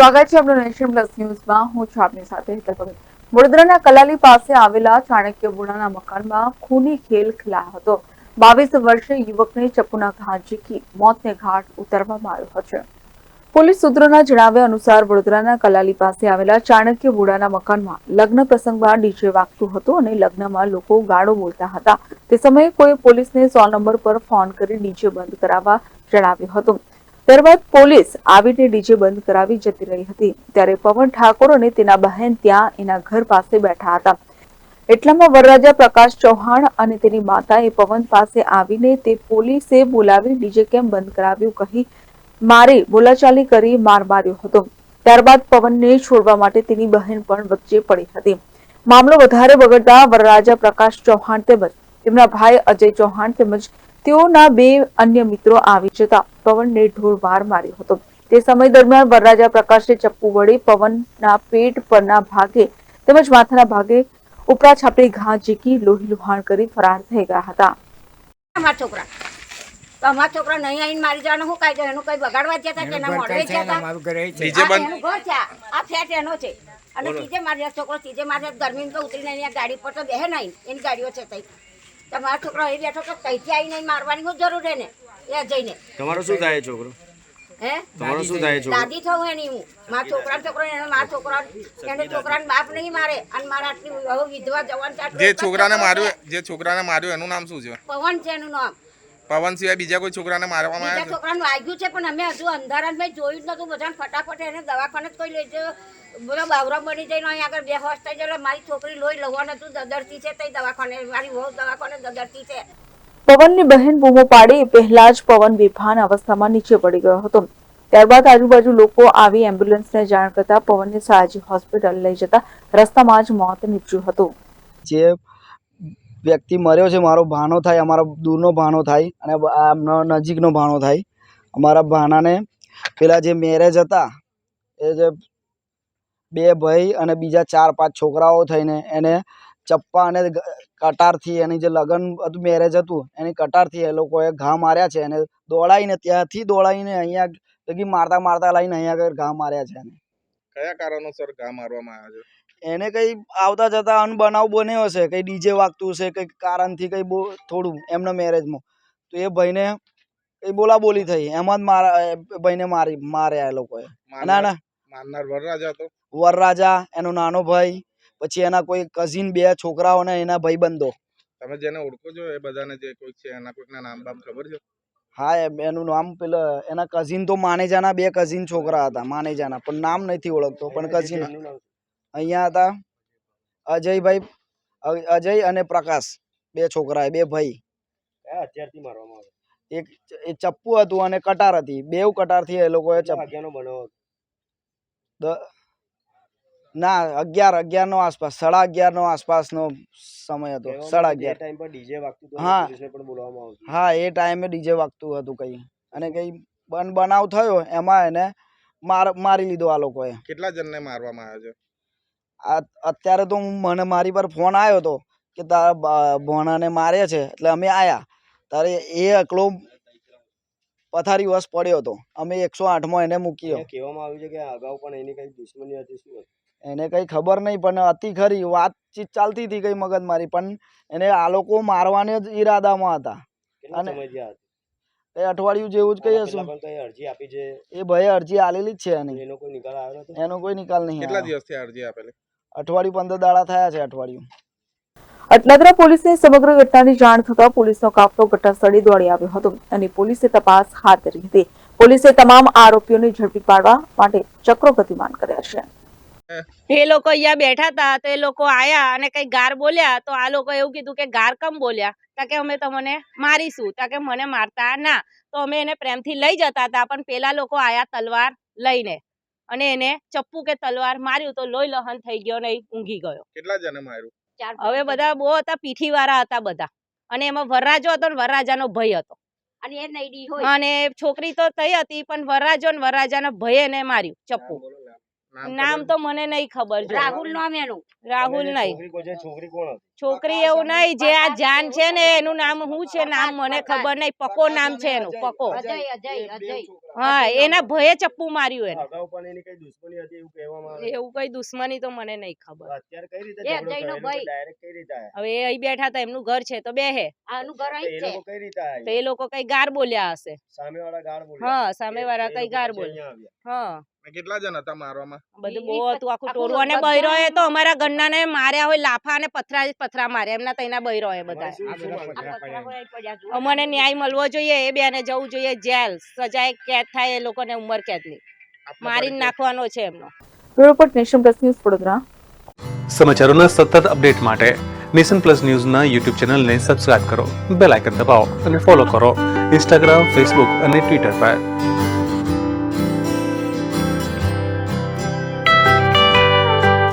સ્વાગત છે આપણું નેશન પ્લસ ન્યૂઝમાં. હું છું આપની સાથે હેતલ વડોદરાના કલાલી પાસે આવેલા ચાણક્ય બુડાના મકાનમાં ખૂની ખેલ ખેલાયો હતો. બાવીસ વર્ષીય યુવકને ચપ્પુના ઘા ઝીકી મોતને ઘાટ ઉતારવામાં આવ્યો હતો. પોલીસ સૂત્રોના જણાવ્યા અનુસાર વડોદરાના કલાલી પાસે આવેલા ચાણક્ય બુડાના મકાનમાં લગ્ન પ્રસંગમાં ડીજે વાગતું હતું અને લગ્નમાં લોકો ગાળો બોલતા હતા. તે સમયે કોઈ પોલીસને સો નંબર પર ફોન કરી ડીજે બંધ કરાવવા જણાવ્યું હતું. ત્યારબાદ પોલીસ આવીને ડીજે બંધ કરાવી જતી રહી હતી. ત્યારે પવન ઠાકોર અને તેના બહેન ત્યાં એના ઘર પાસે બેઠા હતા. એટલામાં વરરાજા પ્રકાશ ચૌહાણ અને તેની માતાએ પવન પાસે આવીને તે પોલીસે બોલાવી ડીજે કેમ બંધ કરાવ્યું કહી મારી બોલાચાલી કરી માર માર્યો હતો. ત્યારબાદ પવનને છોડવા માટે તેની બહેન પણ વચ્ચે પડી હતી. મામલો વધારે બગડતા વરરાજા પ્રકાશ ચૌહાણ તેમજ તેમના ભાઈ અજય ચૌહાણ તેમજ તેઓના બે અન્ય મિત્રો આવી જતા પવનને ઢોરવાર માર્યો હતો. તે સમય દરમિયાન વરરાજા પ્રકાશે ચપ્પુ વડે પવનના પેટ પરના ભાગે તેમજ માથાના ભાગે ઉપરા છાપરી ઘા ઝીકી લોહી લુહાણ કરી ફરાર થઈ ગયા હતા. અમારા છોકરા. અમારા છોકરા નહીં આવીને મારી જવાનું શું કાંઈ એનું કઈ બગાડવા જતા કે એના જતા? ડીજે આ બંધ ઘર છે. આ. આ એનો છે. અને ત્રીજે મારી છોકરો ત્રીજે મારી ગરમીમાં તો ઉતરીને અહીંયા ગાડી પર તો બેહે નહીં. એની ગાડીઓ છે તઈ. તો મારો છોકરો એ બેઠો તો તઈથી આવીને મારવાની હું જરૂર એને? એ જઈને. તમારો શું થાય છોકરો? હે? તમારો શું થાય છોકરો? દાદી થવું એની હું. મારા છોકરા છોકરો એને મારા છોકરા એને છોકરાને બાપ નહીં મારે. અને મારા આટલી હવે વિધવા જવાન જે છોકરાને માર્યો જે છોકરાને માર્યો એનું નામ શું છે? પવન છે એનું નામ. પવન સિવાય બીજા કોઈ છોકરાને મારવામાં આવ્યા છોકરાનું આવ્યું છે પણ અમે હજુ અંધારા મેં જોયું જ નતું. બધાને ફટાફટ એને દવાખાને જ કોઈ લઈ બધા બાવરા બની જઈને અહીં આગળ બે હોશ થઈ મારી છોકરી લોહી લવા નતું દદરતી છે તે દવાખાને. મારી વહુ દવાખાને દદરતી છે. પવનની બહેન બૂમો પાડી પહેલા જ પવન બેભાન અવસ્થામાં નીચે પડી ગયો હતો. ત્યારબાદ આજુબાજુ લોકો આવી એમ્બ્યુલન્સને જાણ કરતા પવનને સાજી હોસ્પિટલ લઈ જતા રસ્તામાં જ મોત નીપજ્યું હતું. જે વ્યક્તિ મર્યો છે, મારો ભાણો થાય, અમારો દૂરનો ભાણો થાય અને આમનો નજીકનો ભાણો થાય. અમારા ભાણાને પેલા જે મેરેજ હતા, એ જે બે ભાઈ અને બીજા ચાર પાંચ છોકરાઓ થઈને એને ચપ્પા અને કટારથી એની જે લગ્ન હતું મેરેજ હતું, એની કટારથી એ લોકોએ ઘા માર્યા છે એને દોડાઈને ત્યાંથી દોડાઈને અહીંયા લગી મારતા મારતા લાવીને અહીંયા ઘા માર્યા છે એને. કયા કારણોસર ઘા મારવામાં આવ્યા છે? એને કઈ આવતા જતા અનબનાવ બન્યો હશે કઈ ડીજે વાગતું હશે કઈ કારણથી કઈ બહુ થોડું એમના મેરેજમાં. તો એ ભાઈને કઈ બોલાબોલી થઈ. એમાં જ મારા ભાઈને મારી માર્યા એ લોકોએ. ના ના. માનનાર વરરાજા હતો વરરાજા એનો નાનો ભાઈ પછી એના કોઈ કઝિન બે છોકરાઓ ને એના ભાઈબંધો. તમે જેને ઓળખો છો એ બધાને જે કોઈ છે એના કોઈકના નામ બામ ખબર છે? હા એનું નામ પેલા એના કઝિન તો માનેજાના બે કઝિન છોકરા હતા માનેજાના પણ નામ નથી ઓળખતો પણ કઝિન અહીંયા હતા અજયભાઈ અજય અને પ્રકાશ બે છોકરા બે ભાઈ. મારવામાં એક એ ચપ્પુ હતું અને કટાર હતી. બેવ કટારથી એ લોકોએ ચપ્પુ બનાવ ના અગિયાર અગિયાર નો આસપાસ સાડા અગિયાર નો આસપાસનો સમય હતો. સાડા અગિયાર. ટાઈમ પર ડીજે વાગતું હા. પોલીસને પણ બોલાવવામાં આવતું હા એ ટાઈમે ડીજે વાગતું હતું કઈ. અને કઈ બન બનાવ થયો એમાં એને માર મારી લીધો આ લોકોએ. કેટલા જણને મારવામાં આવ્યા છે? અત્યારે તો મને મારી પર ફોન આવ્યો હતો કે તારા ભણાને મારે છે એટલે અમે આવ્યા તારે એ એકલો પથારી વસ પડ્યો હતો. અમે એકસો આઠમાં એને મૂક્યો. કહેવામાં આવ્યું છે કે અગાઉ પણ એની કંઈ દુશ્મની હતી શું એને કંઈ ખબર નહીં પણ હતી ખરી વાતચીત ચાલતી હતી કઈ મગજ મારી પણ એને આ લોકો મારવાને જ ઈરાદામાં હતા. અને-? એ અઠવાડિયું જેવું જ કહીએ શું અરજી આપી છે? એ ભાઈ અરજી આલેલી જ છે એની. એનો કોઈ નિકાલ આવ્યો એનો કોઈ નિકાલ નહીં કેટલા દિવસથી અરજી આપેલી? અઠવાડિયું પંદર દાડા થયા છે અઠવાડિયું. અટલાદરા પોલીસને સમગ્ર ઘટનાની જાણ થતાં પોલીસનો કાફલો ઘટનાસ્થળે દોડી આવ્યો હતો અને પોલીસે તપાસ હાથ ધરી હતી. પોલીસે તમામ આરોપીઓને ઝડપી પાડવા માટે ચક્રો ગતિમાન કર્યા છે. એ લોકો અહીંયા બેઠા હતા તો એ લોકો આયા અને કઈ ગાર બોલ્યા તો આ લોકો એવું કીધું કે ગાર કમ બોલ્યા? તા કે અમે તમને મારીશું તા કે મને મારતા ના. તો અમે એને પ્રેમથી લઈ જતા હતા પણ પેલા લોકો આયા તલવાર લઈને. અને એને ચપ્પુ કે તલવાર માર્યું તો લોહી લહન થઈ ગયો ને ઊંઘી ગયો. કેટલા જણે માર્યું? હવે બધા બહુ હતા પીઠી વાળા હતા બધા. અને એમાં વરરાજો હતો ને વરરાજાનો ભય હતો. અને એ નઈડી હોય. અને છોકરી તો થઈ હતી પણ વરરાજો ને વરરાજાના ભય એને માર્યું ચપ્પુ. નામ તો મને નહીં ખબર રાહુલ નામ એનું રાહુલ નહીં છોકરી કોઈ છે, છોકરી કોણ હતી? છોકરી એવું નહીં જે આ જાન છે ને એનું નામ શું છે નામ મને ખબર નહીં પકો નામ છે એનું પકો. અજય અજય અજય. હા એના ભયે ચપ્પુ માર્યું એને. અગાઉ પણ એની કઈ દુશ્મની હતી એવું કહેવામાં આવે? છે. એવું કઈ દુશ્મની તો મને નહીં ખબર? હવે એ અહીં બેઠા હતા એમનું ઘર છે તો બેહે. આનું તો એ લોકો કઈ રીતે આયા? તો એ લોકો કઈ ગાર બોલ્યા હશે. સામેવાળા ગાળ બોલ્યા? હા સામેવાળા એ- એ કઈ ગાર બોલ્યા. હા. કેટલા જણ હતા મારવામાં? બધું બહુ હતું આખું ટોળું. અને બધા- એ તો અમારા ઘરના ને માર્યા હોય લાફા અને પથરા પથરા માર્યા એમના તઈના બધા એ જુઓ. અમને ન્યાય મળવો જોઈએ એ બેને જવું જોઈએ જેલ સજાએ કેદ થાય એ લોકોને ઉંમર કેદની મારી નાખવાનો છે એમનો. Bureau report nation plus news Vadodara. સમાચારોના સતત અપડેટ માટે નેશન પ્લસ ન્યૂઝના યુટ્યુબ ચેનલને સબસ્ક્રાઇબ કરો બેલ આઇકન દબાવો અને ફોલો કરો. ઇન્સ્ટાગ્રામ ફેસબુક અને ટ્વિટર પર.